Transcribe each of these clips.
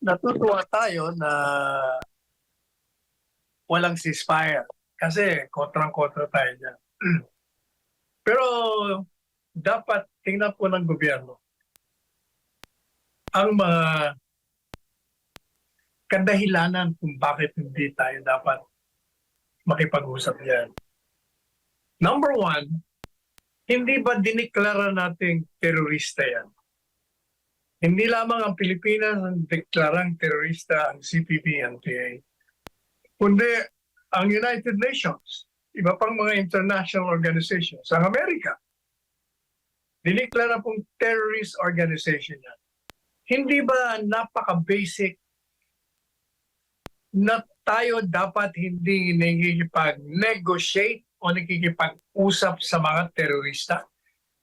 natutuwa tayo na walang ceasefire. Kasi kontrang-kontra tayo dyan. Pero dapat tingnan po ng gobyerno ang mga kadahilanan kung bakit hindi tayo dapat makipag-usap yan. Number one, hindi ba diniklara nating terorista yan? Hindi lamang ang Pilipinas ang deklarang terorista ang CPP-NPA, kundi ang United Nations, iba pang mga international organizations, ang Amerika, diniklara pong terrorist organization yan. Hindi ba napaka-basic na tayo dapat hindi nakikipag-negotiate o nakikipag-usap sa mga terorista?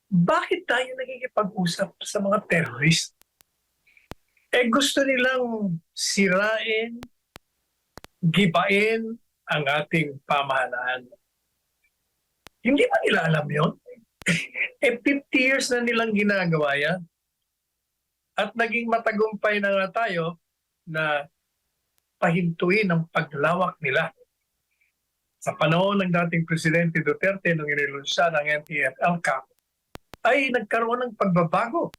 Bakit tayo nakikipag-usap sa mga terrorist? Eh gusto nilang sirain, gibain ang ating pamahalaan. Hindi ba nila alam yon? eh 50 years na nilang ginagawa yan. At naging matagumpay na nga tayo na pahintuin ang paglawak nila. Sa panahon ng dating Presidente Duterte nung inilunsad ang NTF-ELCAP, ay nagkaroon ng pagbabago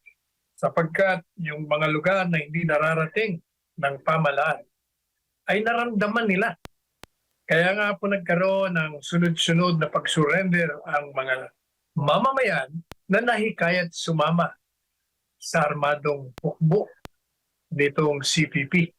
sapagkat yung mga lugar na hindi nararating ng pamalaan ay naramdaman nila. Kaya nga po nagkaroon ng sunod-sunod na pag-surrender ang mga mamamayan na nahikayat sumama sa armadong hukbo nitong CPP.